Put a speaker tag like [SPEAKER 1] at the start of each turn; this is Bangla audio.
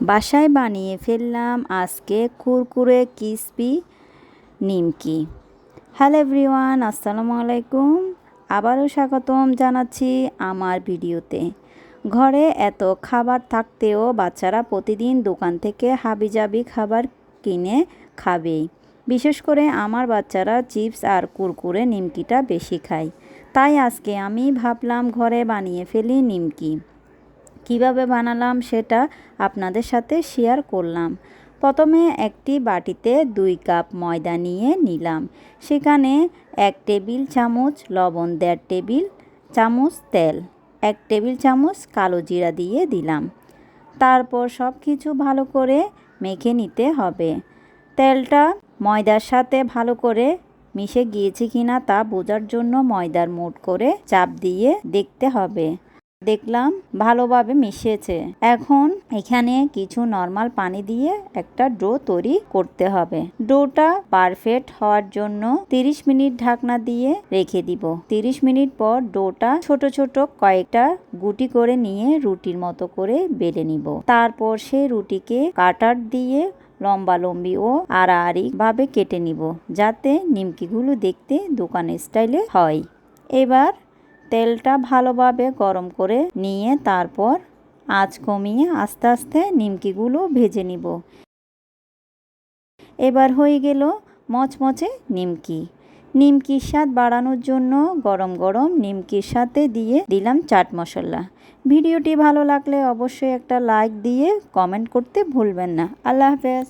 [SPEAKER 1] বাসায় বানিয়ে ফেললাম আজকে কুরকুরে কিসপি নিমকি। হ্যালো এভরিওয়ান, আসসালামু আলাইকুম। আবারও স্বাগতম জানাচ্ছি আমার ভিডিওতে। ঘরে এত খাবার থাকতেও বাচ্চারা প্রতিদিন দোকান থেকে হাবিজাবি খাবার কিনে খাবেই। বিশেষ করে আমার বাচ্চারা চিপস আর কুরকুরে নিমকিটা বেশি খায়। তাই আজকে আমি ভাবলাম ঘরে বানিয়ে ফেলি নিমকি। কীভাবে বানালাম সেটা আপনাদের সাথে শেয়ার করলাম। প্রথমে একটি বাটিতে দুই কাপ ময়দা নিয়ে নিলাম। সেখানে এক টেবিল চামচ লবণ দেড় টেবিল চামচ তেল, এক টেবিল চামচ কালো জিরা দিয়ে দিলাম। তারপর সব কিছু ভালো করে মেখে নিতে হবে। তেলটা ময়দার সাথে ভালো করে মিশে গিয়েছে কিনা তা বোঝার জন্য ময়দার মোট করে চাপ দিয়ে দেখতে হবে। দেখলাম ভালোভাবে মিশেছে এখন এখানে কিছু নর্মাল পানি দিয়ে একটা ডো তৈরি করতে হবে। ডোটা পারফেক্ট হওয়ার জন্য 30 মিনিট ঢাকনা দিয়ে রেখে দিব। 30 মিনিট পর ডোটা ছোট ছোট কয়েকটা গুটি করে নিয়ে রুটির মতো করে বেলে নিব। তারপর সেই রুটিকে কাটার দিয়ে লম্বা লম্বি ও আড়াআড়ি ভাবে কেটে নিব, যাতে নিমকিগুলো দেখতে দোকানের স্টাইলে হয়। এবার তেলটা ভালোভাবে গরম করে নিয়ে তারপর আঁচ কমিয়ে আস্তে আস্তে নিমকিগুলো ভেজে নিব। এবার হয়ে গেল মচমচে নিমকি। নিমকির স্বাদ বাড়ানোর জন্য গরম গরম নিমকির সাথে দিয়ে দিলাম চাট মশলা। ভিডিওটি ভালো লাগলে অবশ্যই একটা লাইক দিয়ে কমেন্ট করতে ভুলবেন না। আল্লাহ হাফেজ।